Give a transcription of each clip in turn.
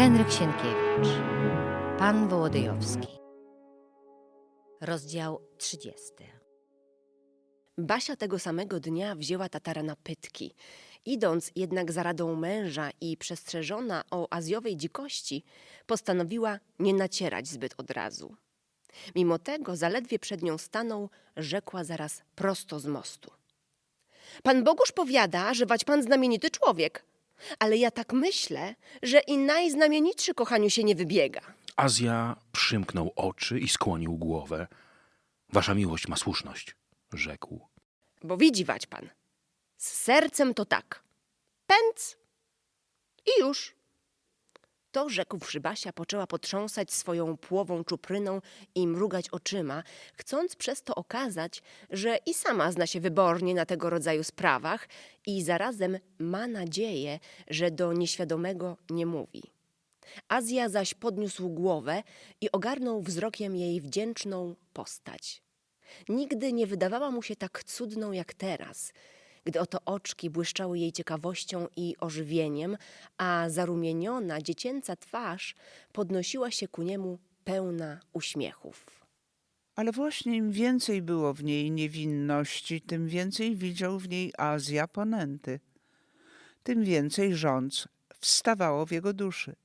Henryk Sienkiewicz, Pan Wołodyjowski. Rozdział 30. Basia tego samego dnia wzięła tatara na pytki. Idąc jednak za radą męża i przestrzeżona o azjowej dzikości, postanowiła nie nacierać zbyt od razu. Mimo tego, zaledwie przed nią stanął, rzekła zaraz prosto z mostu. Pan Bogusz powiada, że wać pan znamienity człowiek, ale ja tak myślę, że i najznamienitszy kochaniu się nie wybiega. Azja przymknął oczy i skłonił głowę. Wasza miłość ma słuszność, rzekł. Bo widzi wać pan, z sercem to tak. Pęc i już. To rzekłszy Basia poczęła potrząsać swoją płową czupryną i mrugać oczyma, chcąc przez to okazać, że i sama zna się wybornie na tego rodzaju sprawach i zarazem ma nadzieję, że do nieświadomego nie mówi. Azja zaś podniósł głowę i ogarnął wzrokiem jej wdzięczną postać. Nigdy nie wydawała mu się tak cudną jak teraz, gdy oto oczki błyszczały jej ciekawością i ożywieniem, a zarumieniona dziecięca twarz podnosiła się ku niemu pełna uśmiechów. Ale właśnie im więcej było w niej niewinności, tym więcej widział w niej Azja ponęty. Tym więcej rządz wstawało w jego duszy.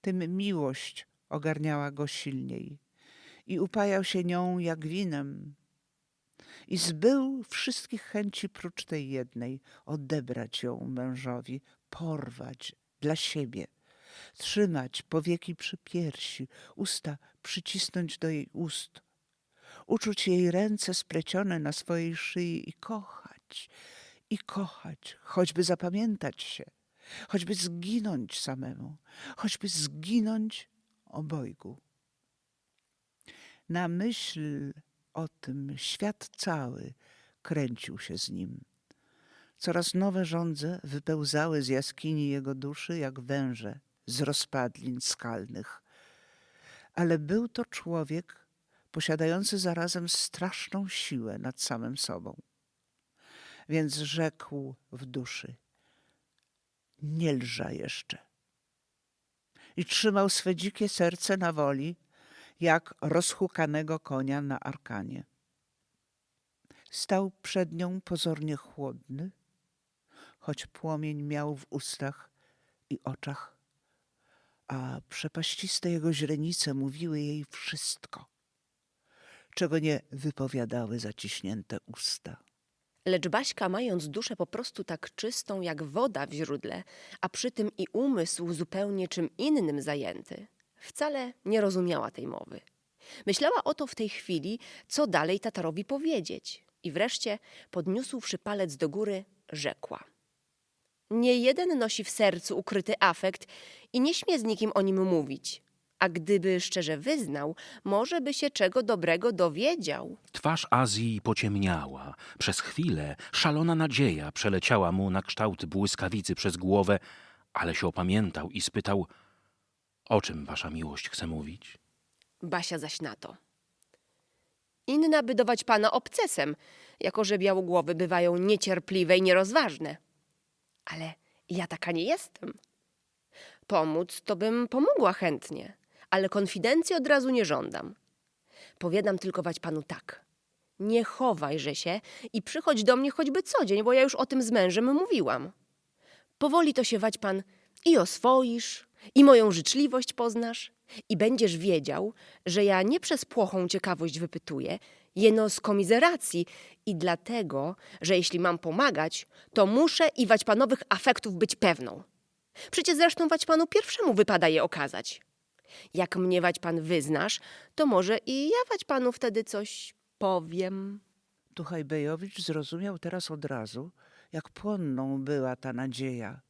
Tym miłość ogarniała go silniej i upajał się nią jak winem. I zbył wszystkich chęci prócz tej jednej odebrać ją mężowi, porwać dla siebie, trzymać powieki przy piersi, usta przycisnąć do jej ust, uczuć jej ręce splecione na swojej szyi i kochać, i kochać, choćby zapamiętać się, choćby zginąć samemu, choćby zginąć obojgu. Na myśl o tym świat cały kręcił się z nim. Coraz nowe żądze wypełzały z jaskini jego duszy jak węże z rozpadlin skalnych. Ale był to człowiek posiadający zarazem straszną siłę nad samym sobą. Więc rzekł w duszy: Nie lża jeszcze. I trzymał swe dzikie serce na woli, jak rozhukanego konia na arkanie. Stał przed nią pozornie chłodny, choć płomień miał w ustach i oczach, a przepaściste jego źrenice mówiły jej wszystko, czego nie wypowiadały zaciśnięte usta. Lecz Baśka, mając duszę po prostu tak czystą jak woda w źródle, a przy tym i umysł zupełnie czym innym zajęty, wcale nie rozumiała tej mowy. Myślała o to w tej chwili, co dalej Tatarowi powiedzieć, i wreszcie, podniósłszy palec do góry, rzekła. Nie jeden nosi w sercu ukryty afekt i nie śmie z nikim o nim mówić. A gdyby szczerze wyznał, może by się czego dobrego dowiedział. Twarz Azji pociemniała. Przez chwilę szalona nadzieja przeleciała mu na kształt błyskawicy przez głowę, ale się opamiętał i spytał: O czym wasza miłość chce mówić? Basia zaś na to. Inna by dować pana obcesem, jako że białogłowy bywają niecierpliwe i nierozważne. Ale ja taka nie jestem. Pomóc to bym pomogła chętnie, ale konfidencji od razu nie żądam. Powiadam tylko wać panu tak. Nie chowajże się i przychodź do mnie choćby co dzień, bo ja już o tym z mężem mówiłam. Powoli to się wać pan i oswoisz, i moją życzliwość poznasz, i będziesz wiedział, że ja nie przez płochą ciekawość wypytuję, jeno z komizeracji i dlatego, że jeśli mam pomagać, to muszę i Waćpanowych afektów być pewną. Przecież zresztą Waćpanu pierwszemu wypada je okazać. Jak mnie Waćpan wyznasz, to może i ja Waćpanu wtedy coś powiem. Tuchaj Bejowicz zrozumiał teraz od razu, jak płonną była ta nadzieja,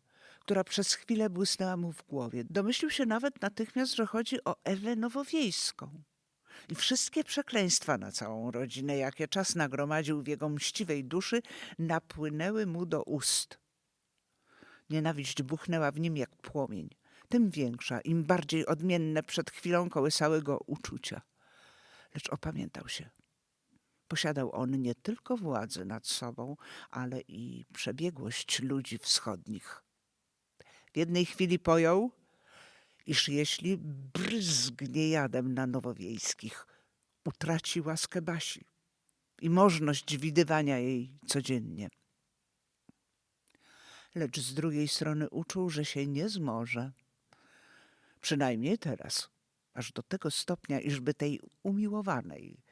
która przez chwilę błysnęła mu w głowie. Domyślił się nawet natychmiast, że chodzi o Ewę Nowowiejską. I wszystkie przekleństwa na całą rodzinę, jakie czas nagromadził w jego mściwej duszy, napłynęły mu do ust. Nienawiść buchnęła w nim jak płomień, tym większa, im bardziej odmienne przed chwilą kołysały go uczucia. Lecz opamiętał się. Posiadał on nie tylko władzę nad sobą, ale i przebiegłość ludzi wschodnich. W jednej chwili pojął, iż jeśli bryzgnie jadem na nowowiejskich, utraci łaskę Basi i możność widywania jej codziennie. Lecz z drugiej strony uczuł, że się nie zmoże. Przynajmniej teraz, aż do tego stopnia, iżby tej umiłowanej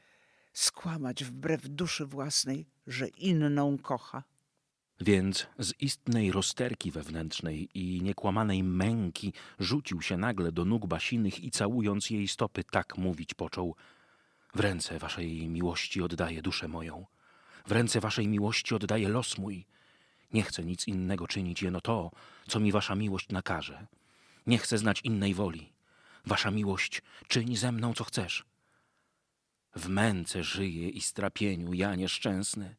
skłamać wbrew duszy własnej, że inną kocha. Więc z istnej rozterki wewnętrznej i niekłamanej męki rzucił się nagle do nóg Basinych i całując jej stopy tak mówić począł. W ręce waszej miłości oddaję duszę moją. W ręce waszej miłości oddaję los mój. Nie chcę nic innego czynić, jeno to, co mi wasza miłość nakaże. Nie chcę znać innej woli. Wasza miłość czyni ze mną, co chcesz. W męce żyję i strapieniu, ja nieszczęsny.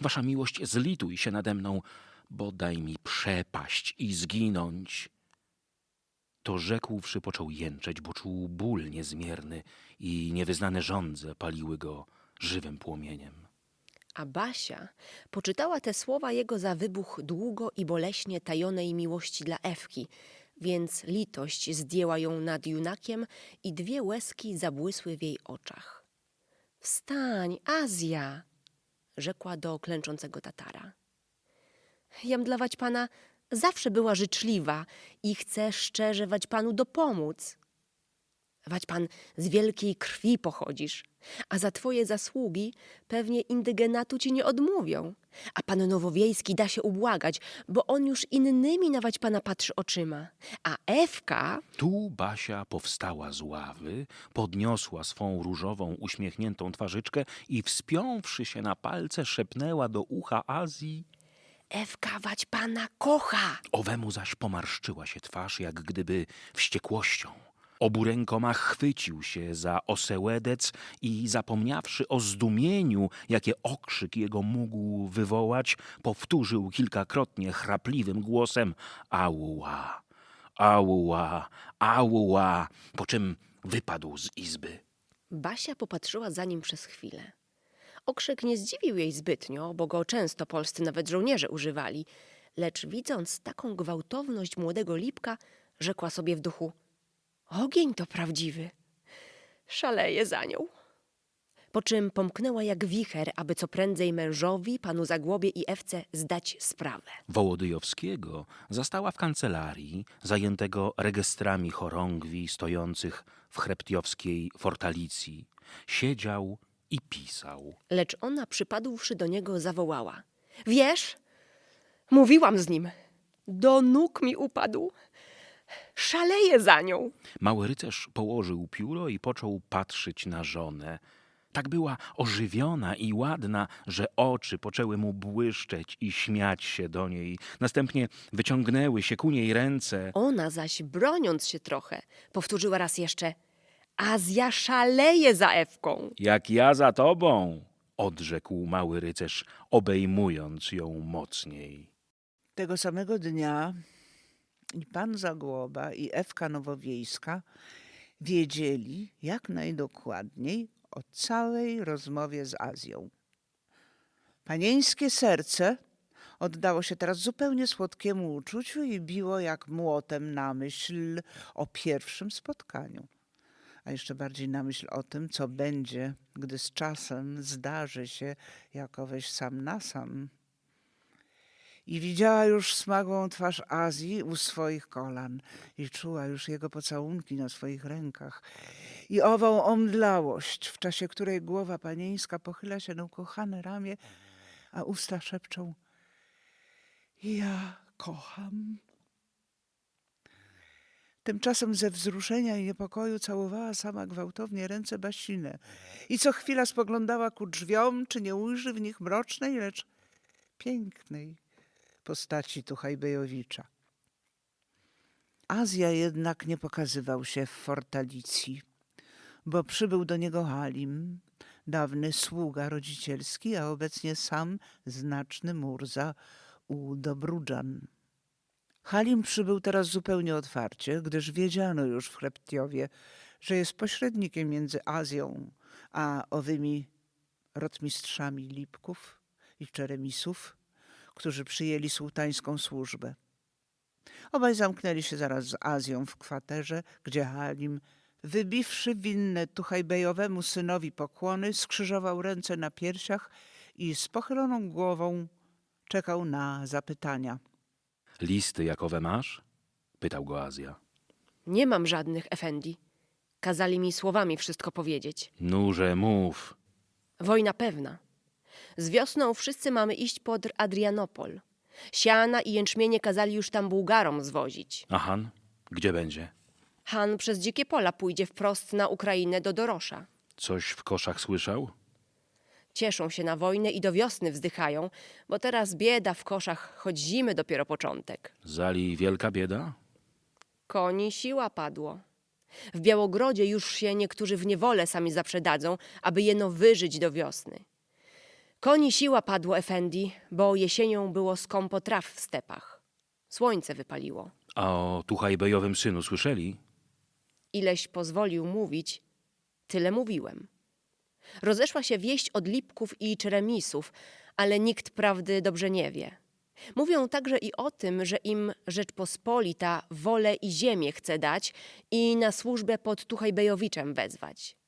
Wasza miłość zlituj się nade mną, bo daj mi przepaść i zginąć. To rzekłszy począł jęczeć, bo czuł ból niezmierny i niewyznane żądze paliły go żywym płomieniem. A Basia poczytała te słowa jego za wybuch długo i boleśnie tajonej miłości dla Ewki, więc litość zdjęła ją nad junakiem i dwie łezki zabłysły w jej oczach. Wstań, Azja! Rzekła do klęczącego Tatara. Jam dla pana zawsze była życzliwa i chcę szczerze wać panu dopomóc. Wać pan z wielkiej krwi pochodzisz, a za twoje zasługi pewnie indygenatu ci nie odmówią. A pan Nowowiejski da się ubłagać, bo on już innymi nawać pana patrzy oczyma. A Ewka, Tu Basia powstała z ławy, podniosła swą różową, uśmiechniętą twarzyczkę i wspiąwszy się na palce szepnęła do ucha Azji. Ewka wać pana kocha. Owemu zaś pomarszczyła się twarz, jak gdyby wściekłością. Obu rękoma chwycił się za osełedec i zapomniawszy o zdumieniu, jakie okrzyk jego mógł wywołać, powtórzył kilkakrotnie chrapliwym głosem Auła, auła, auła, po czym wypadł z izby. Basia popatrzyła za nim przez chwilę. Okrzyk nie zdziwił jej zbytnio, bo go często polscy nawet żołnierze używali, lecz widząc taką gwałtowność młodego lipka, rzekła sobie w duchu: Ogień to prawdziwy. Szaleje za nią. Po czym pomknęła jak wicher, aby co prędzej mężowi, panu Zagłobie i Ewce zdać sprawę. Wołodyjowskiego zastała w kancelarii, zajętego rejestrami chorągwi stojących w chreptiowskiej fortalicji. Siedział i pisał. Lecz ona, przypadłszy do niego, zawołała: Wiesz, mówiłam z nim. Do nóg mi upadł. Szaleje za nią. Mały rycerz położył pióro i począł patrzeć na żonę. Tak była ożywiona i ładna, że oczy poczęły mu błyszczeć i śmiać się do niej. Następnie wyciągnęły się ku niej ręce. Ona zaś, broniąc się trochę, powtórzyła raz jeszcze: Azja szaleje za Ewką. Jak ja za tobą, odrzekł mały rycerz, obejmując ją mocniej. Tego samego dnia i pan Zagłoba i Ewka Nowowiejska wiedzieli jak najdokładniej o całej rozmowie z Azją. Panieńskie serce oddało się teraz zupełnie słodkiemu uczuciu i biło jak młotem na myśl o pierwszym spotkaniu, a jeszcze bardziej na myśl o tym, co będzie, gdy z czasem zdarzy się jakoweś sam na sam i widziała już smagłą twarz Azji u swoich kolan i czuła już jego pocałunki na swoich rękach i ową omdlałość, w czasie której głowa panieńska pochyla się na ukochane ramię, a usta szepczą ja kocham. Tymczasem ze wzruszenia i niepokoju całowała sama gwałtownie ręce Basinę i co chwila spoglądała ku drzwiom, czy nie ujrzy w nich mrocznej, lecz pięknej postaci Tuchajbejowicza. Azja jednak nie pokazywał się w fortalicji, bo przybył do niego Halim, dawny sługa rodzicielski, a obecnie sam znaczny Murza u Dobrudżan. Halim przybył teraz zupełnie otwarcie, gdyż wiedziano już w Chreptiowie, że jest pośrednikiem między Azją a owymi rotmistrzami Lipków i Czeremisów, którzy przyjęli sułtańską służbę. Obaj zamknęli się zaraz z Azją w kwaterze, gdzie Halim, wybiwszy winne Tuchajbejowemu synowi pokłony, skrzyżował ręce na piersiach i z pochyloną głową czekał na zapytania. Listy jakowe masz? Pytał go Azja. Nie mam żadnych, Efendi. Kazali mi słowami wszystko powiedzieć. Nurze, mów. Wojna pewna. Z wiosną wszyscy mamy iść pod Adrianopol. Siana i jęczmienie kazali już tam Bułgarom zwozić. A Han? Gdzie będzie? Han przez dzikie pola pójdzie wprost na Ukrainę do Dorosza. Coś w koszach słyszał? Cieszą się na wojnę i do wiosny wzdychają, bo teraz bieda w koszach, choć zimy dopiero początek. Zali wielka bieda? Koni siła padło. W Białogrodzie już się niektórzy w niewolę sami zaprzedadzą, aby jeno wyżyć do wiosny. Koni siła padło, Efendi, bo jesienią było skąpo traw w stepach. Słońce wypaliło. A o Tuchajbejowym synu słyszeli? Ileś pozwolił mówić, tyle mówiłem. Rozeszła się wieść od Lipków i Czeremisów, ale nikt prawdy dobrze nie wie. Mówią także i o tym, że im Rzeczpospolita wolę i ziemię chce dać i na służbę pod Tuchajbejowiczem wezwać.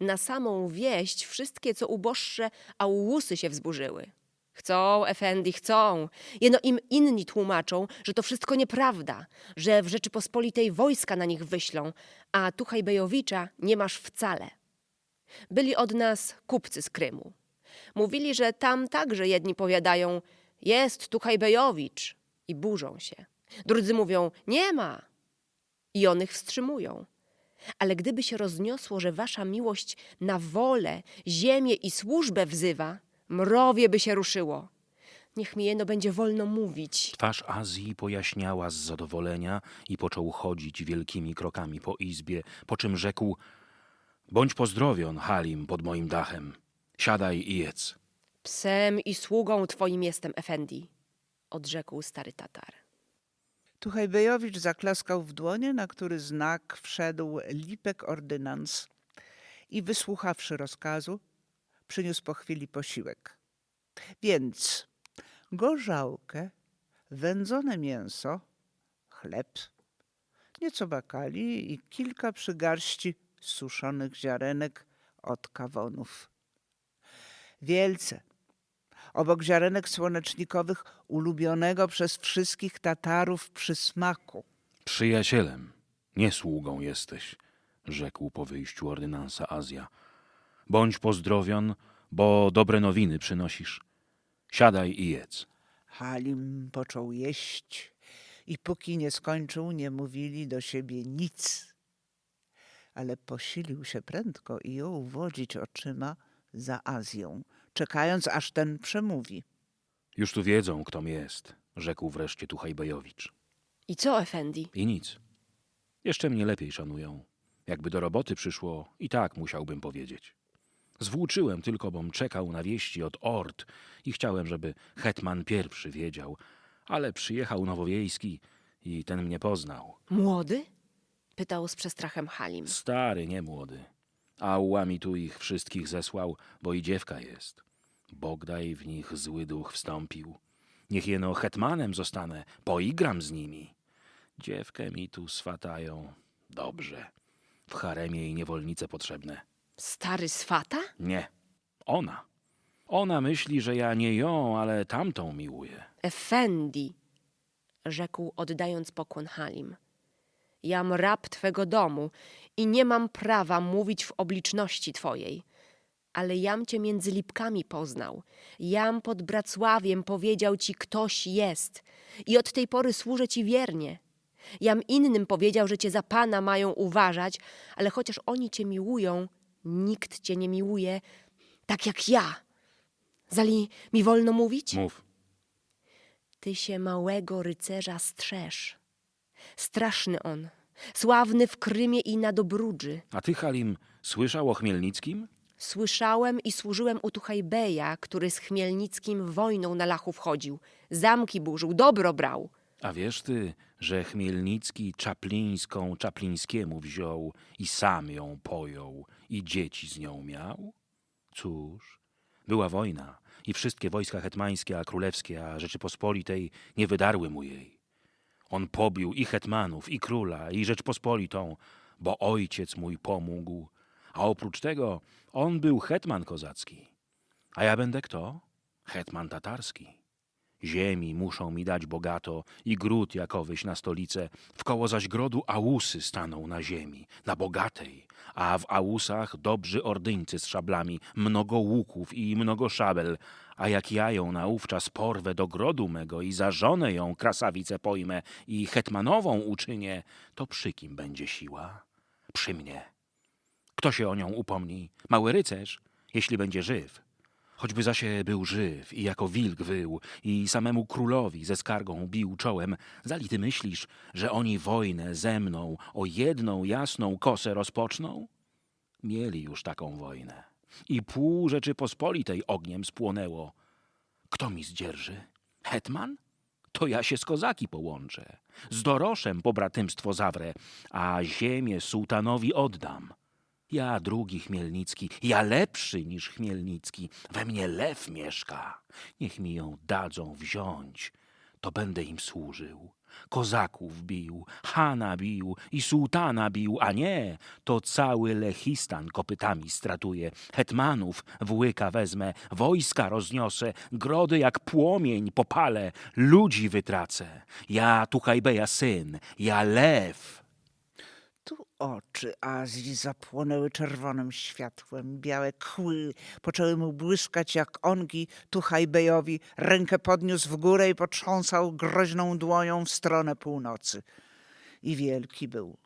Na samą wieść wszystkie, co uboższe, a łusy się wzburzyły. Chcą, Efendi, chcą. Jeno im inni tłumaczą, że to wszystko nieprawda, że w Rzeczypospolitej wojska na nich wyślą, a Tuchajbejowicza nie masz wcale. Byli od nas kupcy z Krymu. Mówili, że tam także jedni powiadają, jest Tuchajbejowicz i burzą się. Drudzy mówią, nie ma i on ich wstrzymują. Ale gdyby się rozniosło, że wasza miłość na wolę, ziemię i służbę wzywa, mrowie by się ruszyło. Niech mi jeno będzie wolno mówić. Twarz Azji pojaśniała z zadowolenia i począł chodzić wielkimi krokami po izbie, po czym rzekł Bądź pozdrowion, Halim, pod moim dachem. Siadaj i jedz. Psem i sługą twoim jestem, Efendi, odrzekł stary Tatar. Tuchajbejowicz zaklaskał w dłonie, na który znak wszedł Lipek ordynans i wysłuchawszy rozkazu, przyniósł po chwili posiłek. Więc gorzałkę, wędzone mięso, chleb, nieco bakali i kilka przygarści suszonych ziarenek od kawonów. Wielce, obok ziarenek słonecznikowych ulubionego przez wszystkich Tatarów przysmaku. Przyjacielem, nie sługą jesteś, rzekł po wyjściu ordynansa Azja. Bądź pozdrowion, bo dobre nowiny przynosisz. Siadaj i jedz. Halim począł jeść i póki nie skończył, nie mówili do siebie nic. Ale posilił się prędko i jął wodzić oczyma za Azją, czekając aż ten przemówi. Już tu wiedzą, kto jest, rzekł wreszcie Tuchajbejowicz. I co, Efendi? I nic. Jeszcze mnie lepiej szanują. Jakby do roboty przyszło, i tak musiałbym powiedzieć. Zwłóczyłem tylko, bom czekał na wieści od Ord i chciałem, żeby hetman pierwszy wiedział, ale przyjechał Nowowiejski i ten mnie poznał. Młody? pytał z przestrachem Halim. Stary, nie młody. A łami tu ich wszystkich zesłał, bo i dziewka jest. Bogdaj w nich zły duch wstąpił. Niech jeno hetmanem zostanę, poigram z nimi. Dziewkę mi tu swatają. Dobrze. W haremie jej niewolnice potrzebne. Stary swata? Nie. Ona. Ona myśli, że ja nie ją, ale tamtą miłuję. Efendi, rzekł oddając pokłon Halim. Jam rab twego domu i nie mam prawa mówić w obliczności twojej. Ale jam cię między lipkami poznał. Jam pod Bracławiem powiedział ci, ktoś jest. I od tej pory służę ci wiernie. Jam innym powiedział, że cię za pana mają uważać, ale chociaż oni cię miłują, nikt cię nie miłuje tak jak ja. Zali mi wolno mówić? Mów. Ty się małego rycerza strzeż. Straszny on, sławny w Krymie i na Dobrudży. A ty, Halim, słyszał o Chmielnickim? Słyszałem i służyłem u Tuchajbeja, który z Chmielnickim wojną na Lachów chodził. Zamki burzył, dobro brał. A wiesz ty, że Chmielnicki Czaplińską Czaplińskiemu wziął i sam ją pojął i dzieci z nią miał? Cóż, była wojna i wszystkie wojska hetmańskie, a królewskie, a Rzeczypospolitej nie wydarły mu jej. On pobił i hetmanów, i króla, i Rzeczpospolitą, bo ojciec mój pomógł. A oprócz tego on był hetman kozacki. A ja będę kto? Hetman tatarski. Ziemi muszą mi dać bogato i gród jakowyś na stolicę. Wkoło zaś grodu Ałusy staną na ziemi, na bogatej, a w Ałusach dobrzy ordyńcy z szablami, mnogo łuków i mnogo szabel. A jak ja ją naówczas porwę do grodu mego i za żonę ją krasawicę pojmę i hetmanową uczynię, to przy kim będzie siła? Przy mnie. Kto się o nią upomni? Mały rycerz, jeśli będzie żyw. Choćby zasie był żyw i jako wilk wył i samemu królowi ze skargą bił czołem, zali ty myślisz, że oni wojnę ze mną o jedną jasną kosę rozpoczną? Mieli już taką wojnę i pół Rzeczypospolitej ogniem spłonęło. Kto mi zdzierży? Hetman? To ja się z kozaki połączę, z Doroszem pobratymstwo zawrę, a ziemię sułtanowi oddam. Ja drugi Chmielnicki, ja lepszy niż Chmielnicki, we mnie lew mieszka. Niech mi ją dadzą wziąć, to będę im służył. Kozaków bił, Hana bił i sułtana bił, a nie, to cały Lechistan kopytami stratuje. Hetmanów w łyka wezmę, wojska rozniosę, grody jak płomień popalę, ludzi wytracę. Ja Tuchajbeja syn, ja lew. Tu oczy Azji zapłonęły czerwonym światłem, białe kły poczęły mu błyskać jak ongi Tuchajbejowi. Rękę podniósł w górę i potrząsał groźną dłonią w stronę północy. I wielki był,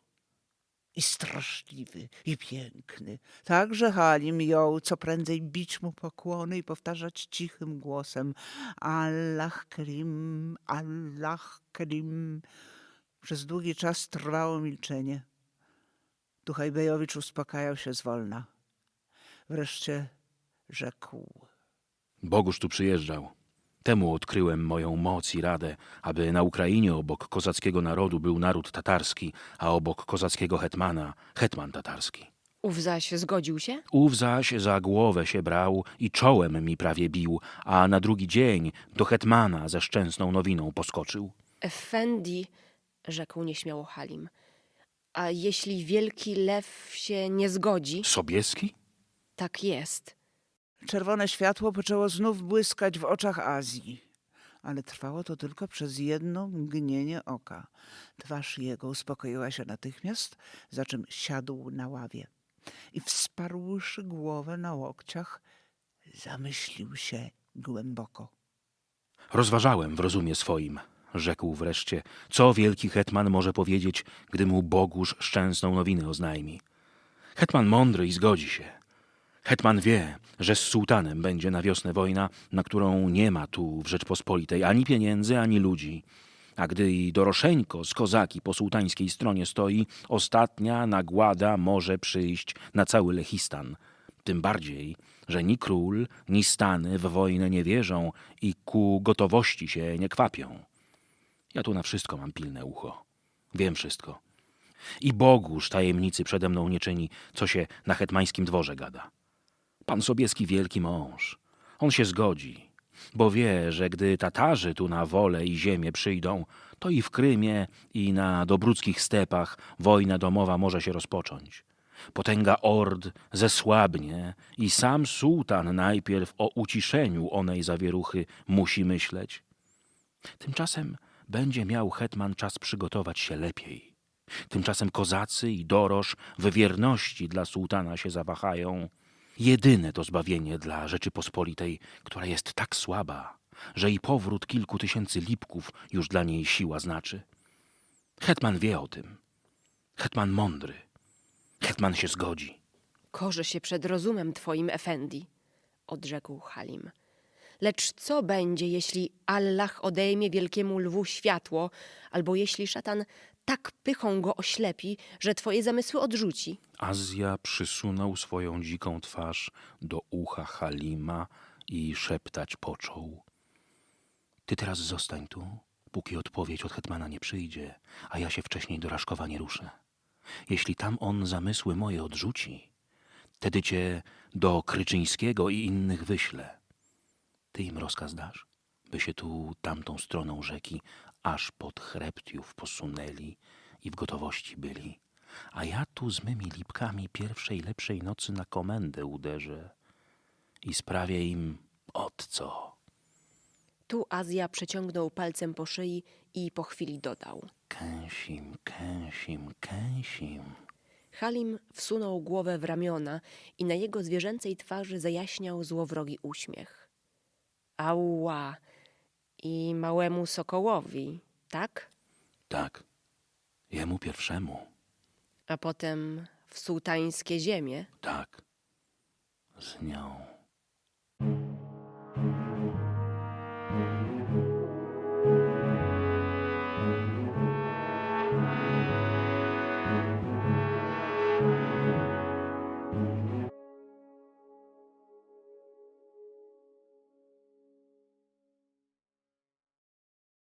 i straszliwy, i piękny. Także Halim jął co prędzej bić mu pokłony i powtarzać cichym głosem Allah Kerim, Allah Kerim. Przez długi czas trwało milczenie. Tuchajbejowicz uspokajał się zwolna. Wreszcie rzekł. Boguż tu przyjeżdżał. Temu odkryłem moją moc i radę, aby na Ukrainie obok kozackiego narodu był naród tatarski, a obok kozackiego hetmana hetman tatarski. Ów zaś zgodził się? Ów zaś za głowę się brał i czołem mi prawie bił, a na drugi dzień do hetmana ze szczęsną nowiną poskoczył. Effendi, rzekł nieśmiało Halim. A jeśli wielki lew się nie zgodzi? Sobieski? Tak jest. Czerwone światło poczęło znów błyskać w oczach Azji, ale trwało to tylko przez jedno mgnienie oka. Twarz jego uspokoiła się natychmiast, za czym siadł na ławie i wsparłszy głowę na łokciach, zamyślił się głęboko. Rozważałem w rozumie swoim, rzekł wreszcie, co wielki hetman może powiedzieć, gdy mu Bogusz szczęsną nowinę oznajmi. Hetman mądry i zgodzi się. Hetman wie, że z sułtanem będzie na wiosnę wojna, na którą nie ma tu w Rzeczpospolitej ani pieniędzy, ani ludzi. A gdy i Doroszeńko z kozaki po sułtańskiej stronie stoi, ostatnia nagłada może przyjść na cały Lechistan. Tym bardziej, że ni król, ni stany w wojnę nie wierzą i ku gotowości się nie kwapią. Ja tu na wszystko mam pilne ucho. Wiem wszystko. I Boguż tajemnicy przede mną nie czyni, co się na hetmańskim dworze gada. Pan Sobieski wielki mąż. On się zgodzi, bo wie, że gdy Tatarzy tu na wolę i ziemię przyjdą, to i w Krymie, i na dobruckich stepach wojna domowa może się rozpocząć. Potęga ord zesłabnie i sam sułtan najpierw o uciszeniu onej zawieruchy musi myśleć. Tymczasem będzie miał hetman czas przygotować się lepiej. Tymczasem kozacy i doroż w wierności dla sułtana się zawahają. Jedyne to zbawienie dla Rzeczypospolitej, która jest tak słaba, że i powrót kilku tysięcy lipków już dla niej siła znaczy. Hetman wie o tym. Hetman mądry. Hetman się zgodzi. Korzę się przed rozumem twoim, Effendi, odrzekł Halim. Lecz co będzie, jeśli Allah odejmie wielkiemu lwu światło, albo jeśli szatan tak pychą go oślepi, że twoje zamysły odrzuci? Azja przysunął swoją dziką twarz do ucha Halima i szeptać począł. Ty teraz zostań tu, póki odpowiedź od hetmana nie przyjdzie, a ja się wcześniej do Raszkowa nie ruszę. Jeśli tam on zamysły moje odrzuci, wtedy cię do Kryczyńskiego i innych wyślę. Ty im rozkaz dasz? by się tu tamtą stroną rzeki aż pod Chreptiów posunęli i w gotowości byli. A ja tu z mymi lipkami pierwszej lepszej nocy na komendę uderzę i sprawię im od co. Tu Azja przeciągnął palcem po szyi i po chwili dodał. Kęsim, kęsim, kęsim. Halim wsunął głowę w ramiona i na jego zwierzęcej twarzy zajaśniał złowrogi uśmiech. Ała! I małemu sokołowi, tak? Tak, jemu pierwszemu, A potem w sułtańskie ziemie. tak, z nią.